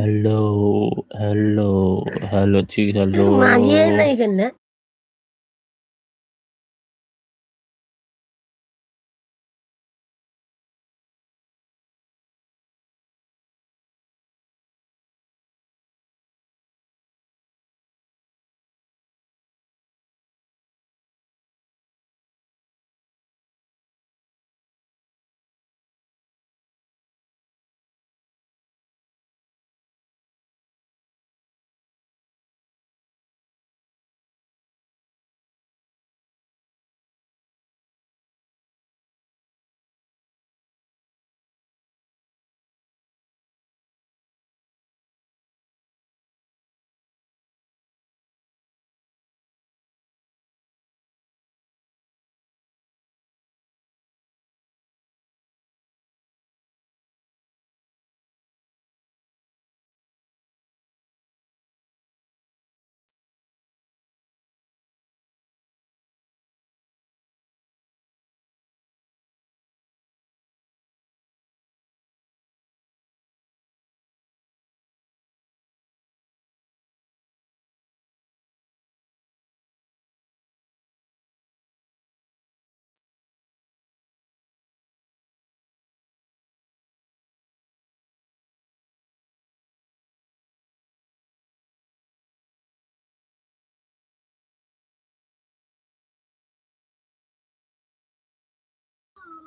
hello hello hello ji hello.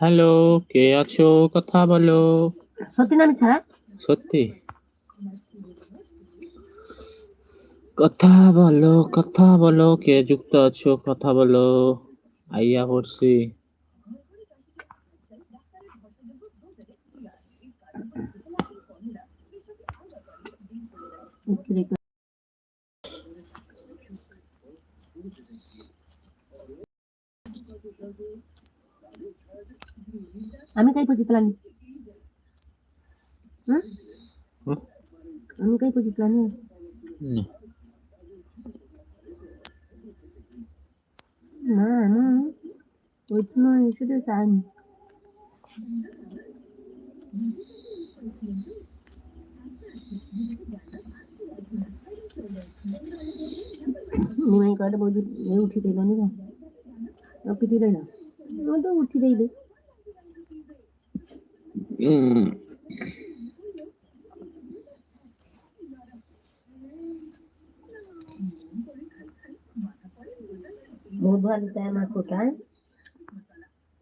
Hello, কে আছো? কথা বলো। সত্যি না মিথ্যা সত্যি? কথা বলো, কথা বলো। কে যুক্ত আছো? কথা বলো। আইয়া পড়ছি। Amin kayak pergi pelan. Hmm? Amin kayak pergi pelan ni. Ni. Mana? Waktu mana sudah sah? Ni mana kau ada baju? Ni uti dah ni kan? Apa uti dah? Ada uti dah ni. উঠি দিল উম, বহুত ভালো তাই আমার কোথায়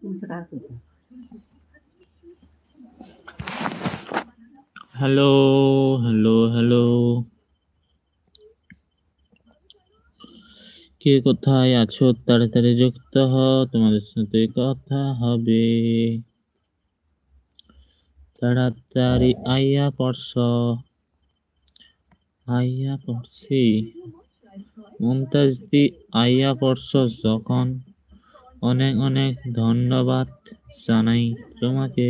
তিনশো টাকা কোথায় হ্যালো, হ্যালো, হ্যালো। কে কোথায় আছো? তাড়াতাড়ি যুক্ত হও। তোমাদের সাথে কথা হবে। তাড়াতাড়ি আইয়া পড়ছ। আইয়া পড়ছি। মুমতাজ দি আইয়া পড়ছ যখন অনেক অনেক ধন্যবাদ জানাই তোমাকে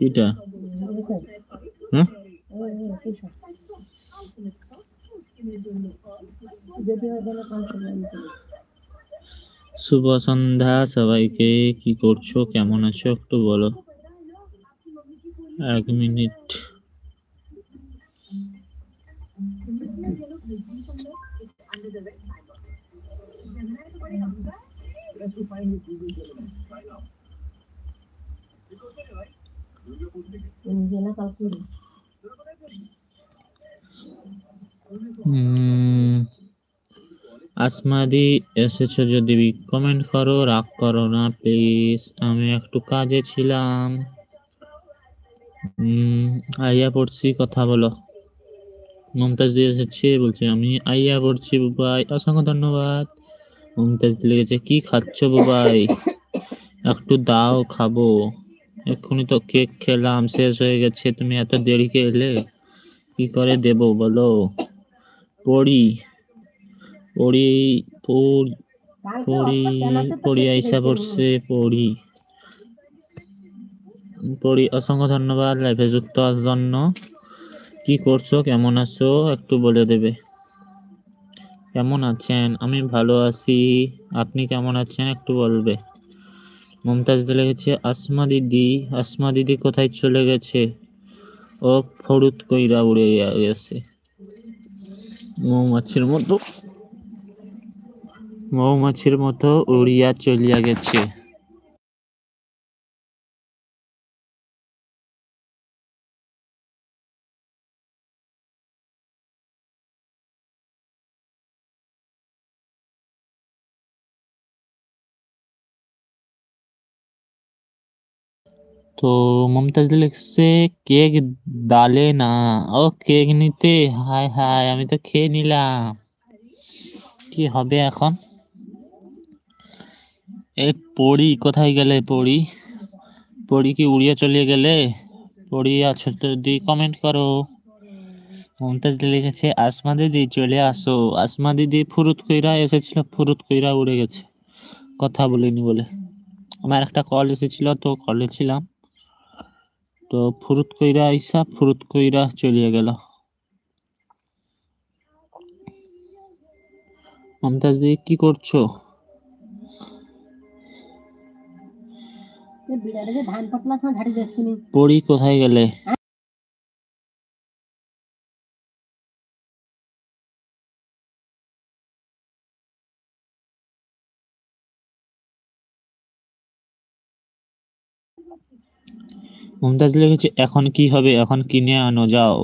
এটা হ্যাঁ শুভ সন্ধ্যা সবাইকে কি করছ? কেমন আছো? একটু বলো। এক মিনিট। উম, আসমাদি, এসেছ যদি কমেন্ট করো, রাগ করো না প্লিজ আমি একটু কাজে ছিলাম। আইয়া পড়ছি, কথা বলো। মমতাজ দিয়ে এসেছে, বলছে, আমি আইয়া পড়ছি, বুবাই। অসংখ্য ধন্যবাদ। মমতাজ দিয়ে লেগেছে কি খাচ্ছ, বুবাই? একটু দাও, খাব। এক্ষুনি তো কেক খেলাম, শেষ হয়ে গেছে। তুমি এত দেরিকে এলে কি করে দেব, বলো? পড়ি। পড়ি পড়ি পড়ি আইসা পড়ছে পড়ি। পড়ি অসংখ্য ধন্যবাদ লাইভে যুক্ত হওয়ার জন্য। কি করছ? কেমন আছো? একটু বলে দেবে। কেমন আছেন? আমি ভালো আছি। আপনি কেমন আছেন? একটু বলবে। মমতাজ দিলে গেছে আসমা দিদি আসমা দিদি কোথায় চলে গেছে? ও ফরুত কইরা উড়ে গেছে। মৌমাছির মতো। মৌমাছির মতো উড়িয়া চলিয়া গেছে। তো মমতাজ লিখছে, কেক ডালে না, ও কেক নিতে, হায় হায়, আমি তো খেয়ে নিলাম। কি হবে এখন? এই পড়ি, কোথায় গেলে পড়ি? পড়ি কি উড়িয়ে চলে গেলে? পড়ি আছো যদি কমেন্ট করো। মমতাজ লিখেছে, আসমা দিদি চলে আসো। আসমা দিদি ফুরুত কইরা এসেছিল, ফুরুত কইরা উড়ে গেছে। কথা বলিনি বলে। আমার একটা কল এসেছিল, তো কলে ছিলাম। তো ফুরুত কইরা আইসা, ফুরুত কইরা চলিয়ে গেল। মমতাজ দিদি কি করছ? পড়ি কোথায় গেলে? মুমতাজ লিখেছে, এখন কি হবে? এখন কিনে আনো, যাও।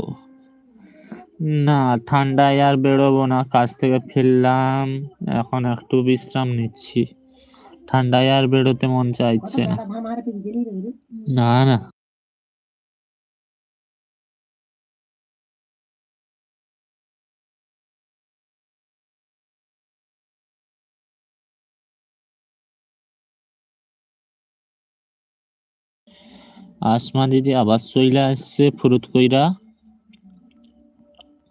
না, ঠান্ডায় আর বেরোবো না। কাজ থেকে ফিরলাম। এখন একটু বিশ্রাম নিচ্ছি। ঠান্ডায় আর বেরোতে মন চাইছে না। না না। আসমা দিদি আবার চইলা আসছে, ফুরুত কইরা।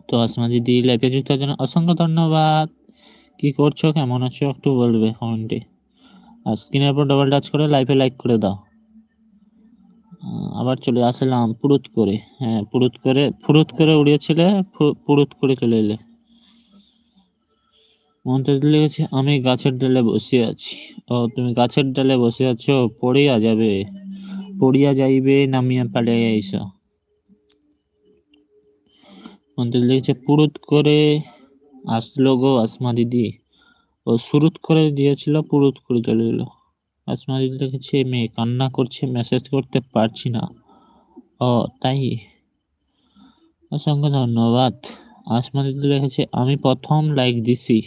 তো আসমা দিদি লাইভে যুক্ত জন্য অসংখ্য ধন্যবাদ। কি করছ, কেমন আছো, একটু বলবে কমেন্টে আর স্ক্রিনের উপর ডবল টাচ করে লাইভে লাইক করে দাও। আবার চলে আসলাম পুরুত করে। হ্যাঁ পুরুত করে ফুরুত করে উড়িয়েছিলে পুরুত করে চলে এলে। মমতাজ লেগেছে, আমি গাছের ডালে বসে আছি। ও, তুমি গাছের ডালে বসে আছো, পড়িয়া যাবে। পড়িয়া যাইবে, নামিয়া পালিয়ে আইসো। মমতাজ লিখেছে পুরুত করে আসলো গো আসমা দিদি। ও সুরুত করে দিয়েছিল, পুরুত করে চলে এলো। আসমা দিদি লিখেছে মেয়ে কান্না করছে মেসেজ করতে পারছি না। ও, তাই? অসংখ্য ধন্যবাদ। আসমা দিদি লিখেছে, আমি প্রথম লাইক দিছি।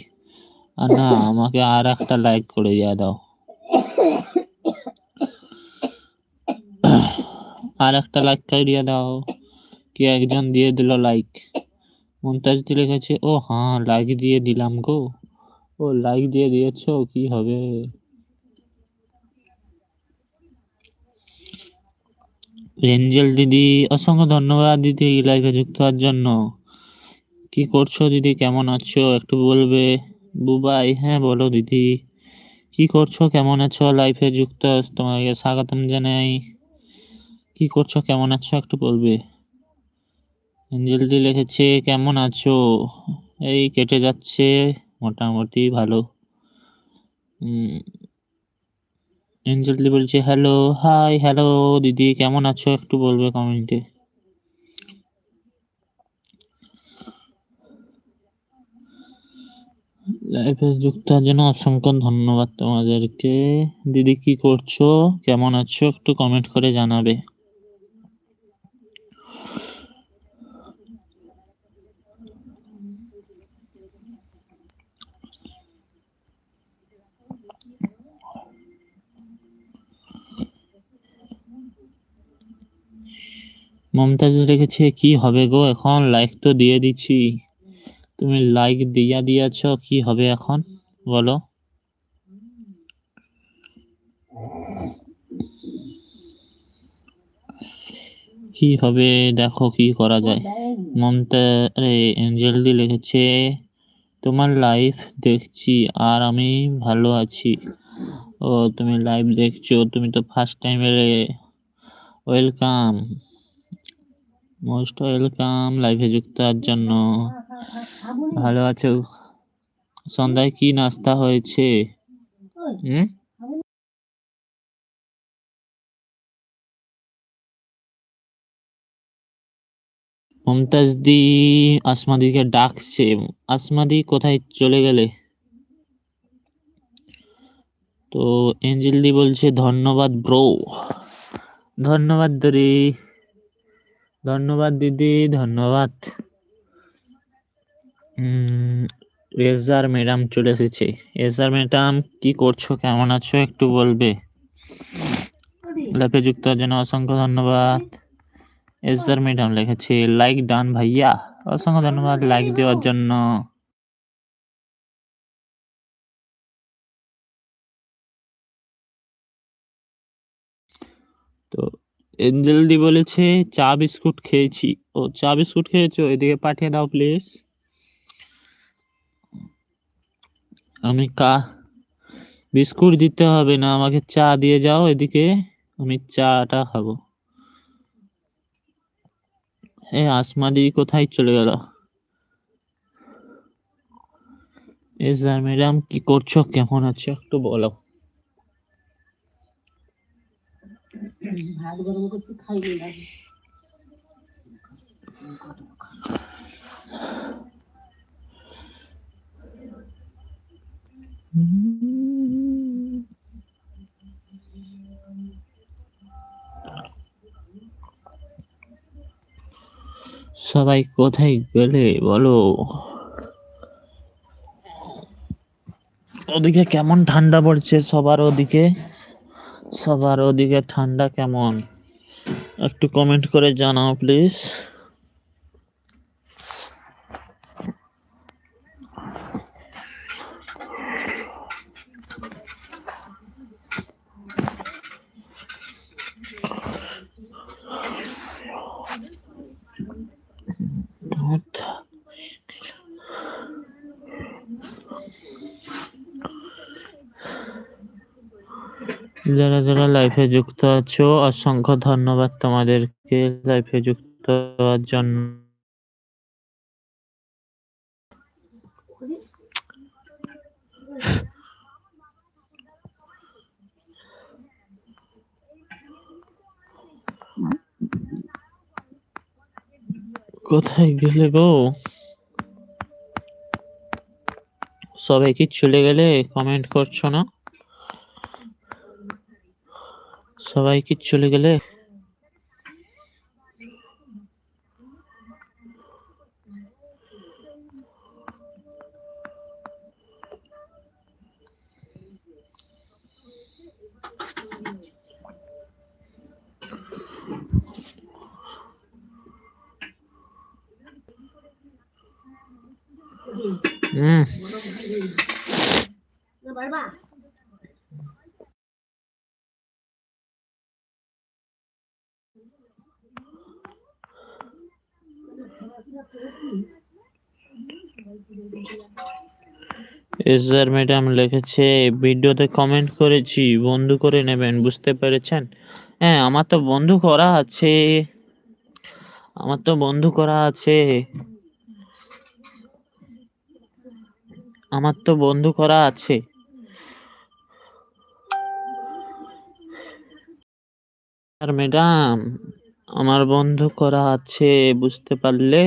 আর না, আমাকে আর একটা লাইক করে দিয়ে দাও। আর একটা লাইক করিয়ে দাও। কি একজন দিয়ে দিল লাইক মমতাজ দি লিখেছে, ও হ্যাঁ লাইক দিয়ে দিলাম গো। ও লাইক দিয়ে দিয়েছ, কি হবে? রেঞ্জেল দিদি, অসংখ্য ধন্যবাদ দিদি লাইভে যুক্ত হওয়ার জন্য। কি করছ দিদি? কেমন আছো? একটু বলবে? বুবাই হ্যাঁ বলো দিদি। কি করছ? কেমন আছো? লাইফে যুক্ত, তোমাকে স্বাগতম জানাই। কি করছ? কেমন আছো? একটু বলবে। এঞ্জেল দি লিখেছে, কেমন আছো? এই কেটে যাচ্ছে। মোটামুটি ভালো। উম, এঞ্জেল দি বলছে হ্যালো হাই হ্যালো দিদি কেমন আছো? একটু বলবে কমেন্টে লাইভে যুক্ত হওয়ার জন্য অসংখ্য ধন্যবাদ তোমাদেরকে। দিদি কি করছ? কেমন আছো? একটু কমেন্ট করে জানাবে। মমতাজ রেখেছে কি হবে গো এখন? লাইক তো দিয়ে দিছি তুমি লাইক দিয়া দিয়াছ, কি হবে এখন? বলো। কি হবে? দেখো কি করা যায়। মমতা আরে এঞ্জেল দি লিখেছে, তোমার লাইভ দেখছি আর আমি ভালো আছি। ও, তুমি লাইভ দেখছ, তুমি তো ফার্স্ট টাইম এলে। ওয়েলকাম মোস্ট ওয়েলকাম লাইভে যুক্ত হওয়ার জন্য। ভালো আছো? সন্ধ্যায় কি নাস্তা হয়েছে? হুম? মমতাজ দি আসমাদিকে ডাকছে। আসমাদি, কোথায় চলে গেলে? তো এঞ্জেল দি বলছে, ধন্যবাদ ব্রো। ধন্যবাদ, দরি। ধন্যবাদ দিদি, ধন্যবাদ। এসআর ম্যাডাম চলে এসেছে। এসআর ম্যাডাম, কি করছ? কেমন আছো? একটু বলবে। লাইফে যুক্ত জন্য অসংখ্য ধন্যবাদ। এসআর ম্যাডাম লিখেছে, লাইক ডান ভাইয়া। অসংখ্য ধন্যবাদ লাইক দেওয়ার জন্য তো এঞ্জেল দি বলেছে, চা বিস্কুট খেয়েছি। ও, চা বিস্কুট খেয়েছো? এদিকে পাঠিয়ে দাও প্লিজ আমি কা, বিস্কুট দিতে হবে না, আমাকে চা দিয়ে যাও এদিকে। আমি চাটা খাব। এ, আসমাদি কোথায় চলে গেল? এ, স্যার, ম্যাডাম, কি করছ? কেমন আছো? একটু বলো। ভাত গরম লাগে সবাই কোথায় গেলে বলো? ওদিকে কেমন ঠান্ডা পড়ছে সবার ওদিকে? সবার ওদিকে ঠান্ডা কেমন? একটু কমেন্ট করে জানাও প্লিজ যারা যারা লাইফে যুক্ত আছো, অসংখ্য ধন্যবাদ তোমাদেরকে লাইফে যুক্ত হওয়ার জন্য। কোথায় গেলে গো? সবাই কি চলে গেলে? কমেন্ট করছ না? সবাই কি চলে গেলে হুম না পারবা এসআর ম্যাডাম লিখেছে, ভিডিওতে কমেন্ট করেছি, বন্ধু করে নেবেন, বুঝতে পেরেছেন? হ্যাঁ আমার তো বন্ধু করা আছে। আমার তো বন্ধু করা আছে। আমার তো বন্ধু করা আছে। আর ম্যাডাম আমার বন্ধু করা আছে, বুঝতে পারলে?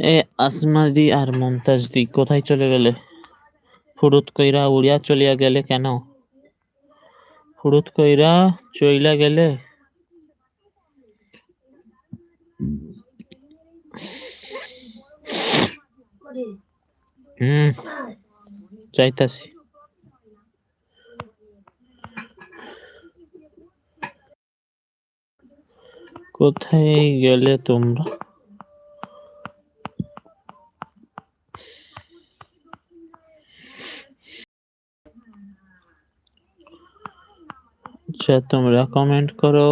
এ আসমাদি আর মমতাজদি কোথায় চলে গেলে? ফুরুত কইরা উড়িয়া চলিয়া গেলে কেন? ফুরুত কইরা চইলা গেলে? হুম, যাইতাছি। কোথায় গেলে তোমরা? আচ্ছা তোমরা কমেন্ট করো।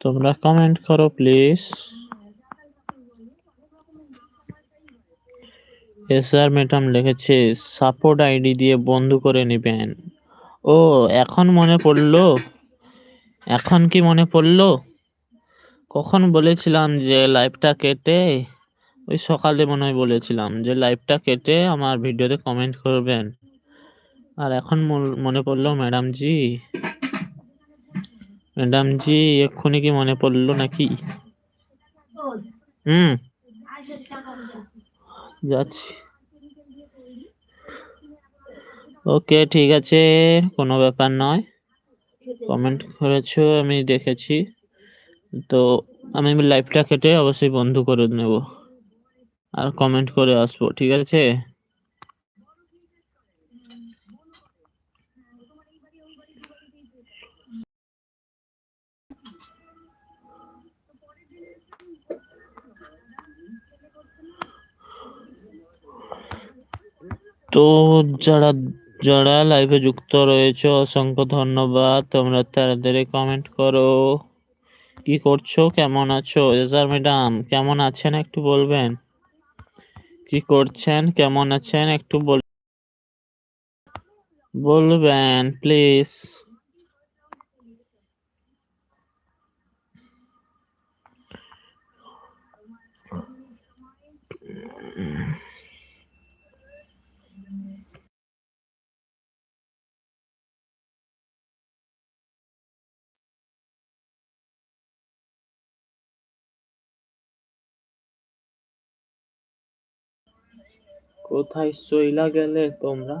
তোমরা কমেন্ট করো প্লিজ এস আর ম্যাডাম লিখেছে সাপোর্ট আইডি দিয়ে বন্ধ করে নেবেন। ও, এখন মনে পড়ল? এখন কি মনে পড়ল? কখন বলেছিলাম যে লাইভটা কেটে? ওই সকালে মনে হয় বলেছিলাম যে লাইভটা কেটে আমার ভিডিওতে কমেন্ট করবেন। আর এখন মনে পড়ল ম্যাডাম জি ম্যাডাম জি এক্ষুনি কি মনে পড়ল নাকি? হুম, যাচ্ছি। ওকে, ঠিক আছে, কোনো ব্যাপার নয়। কমেন্ট করেছ, আমি দেখেছি। তো আমি লাইভটা কেটে অবশ্যই বন্ধ করে নেব। আর কমেন্ট করে আসব, ঠিক আছে? তো যারা যারা লাইভে যুক্ত রয়েছে, অসংখ্য ধন্যবাদ। তোমরা তাড়াতাড়ি কমেন্ট করো। কি করছ? কেমন আছো? এজার ম্যাডাম কেমন আছেন একটু বলবেন? কি করছেন? কেমন আছেন একটু বল, বলবেন প্লিজ কোথায় সইলা গেলে তোমরা?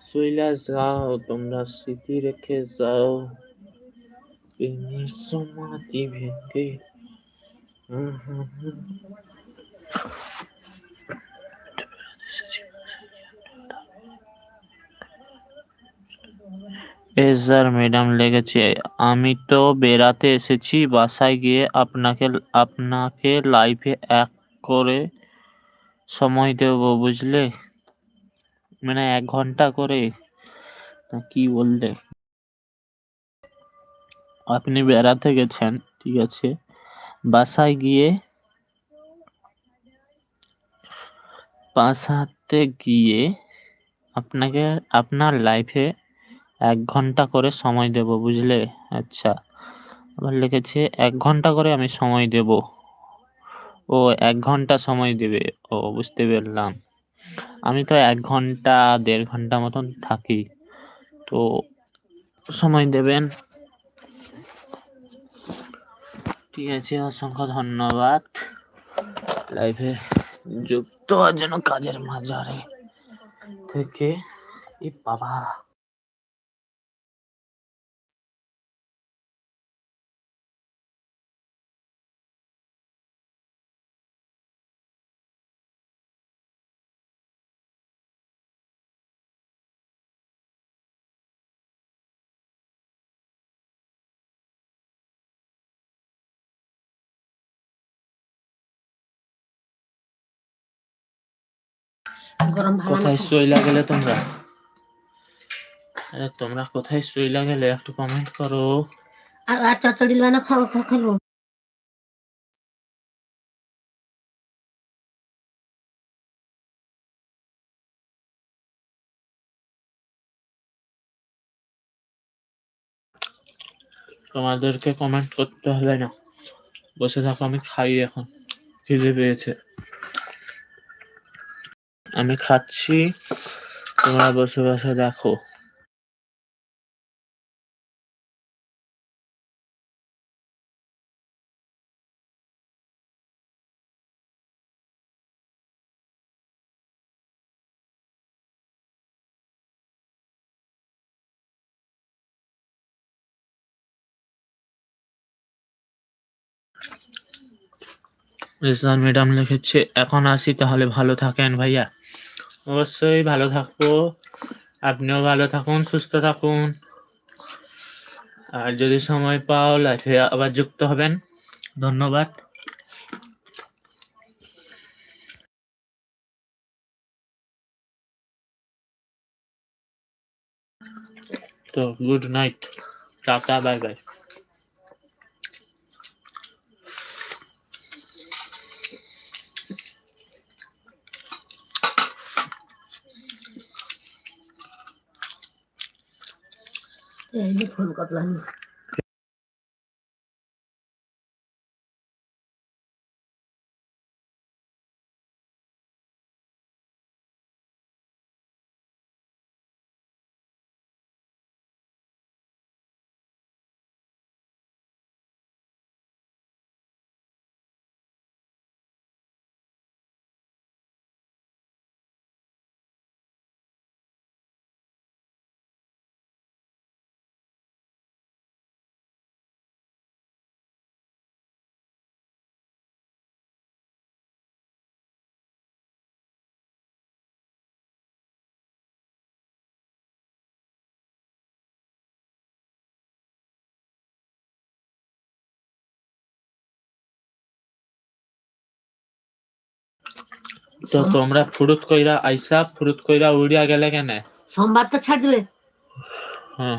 সইলা যাও, তোমরা স্মৃতি রেখে যাও। সমাধি ভেঙে ম্যাডাম লেগেছে। আমি তো বেড়াতে এসেছি, বাসায় গিয়ে আপনাকে আপনাকে লাইভে এক করে সময় দেব বুঝলে? মানে এক ঘণ্টা করে? কি বললে? আপনি বেড়াতে গেছেন, ঠিক আছে। বাসায় গিয়ে বাসাতে গিয়ে আপনাকে, আপনার লাইফে এক ঘণ্টা করে সময় দেব বুঝলে? আচ্ছা আবার লিখেছে এক ঘণ্টা করে আমি সময় দেব। ও এক ঘণ্টা সময় দেবে। ও বুঝতে পারলাম। আমি তো এক ঘণ্টা, দেড় ঘণ্টা মতন থাকি। তো সময় দেবেন? ঠিক আছে, অসংখ্য ধন্যবাদ। লাইভে যুক্ত হওয়ার জন্য কাজের মাঝারে থেকে। এ বাবা। গরম ভালো কোথায় সইলা গেলে তোমরা? আরে তোমরা কোথায় সইলা গেলে? একটু কমেন্ট করো। আর আর চচ্চড়ি বানা খাও খাও তোমাদেরকে কমেন্ট করতে হবে না বসে থাকো আমি খাই এখন খিদে পেয়েছে। আমি খাচ্ছি। তোমরা বসে বসে দেখো। রিসান ম্যাডাম লিখেছে, এখন আসি তাহলে ভালো থাকেন ভাইয়া। অবশ্যই ভালো থাকব আপনিও ভালো থাকুন, সুস্থ থাকুন। আর যদি সময় পাও, লাইফে আবার যুক্ত হবেন। ধন্যবাদ। তো good night tata bye bye এই যে ফোন করলাম তো তোমরা ফুরুত কইরা আইসা ফুরুত কইরা উড়িয়া গেলে কেনে? সোমবার তো ছাড়বে হ্যাঁ।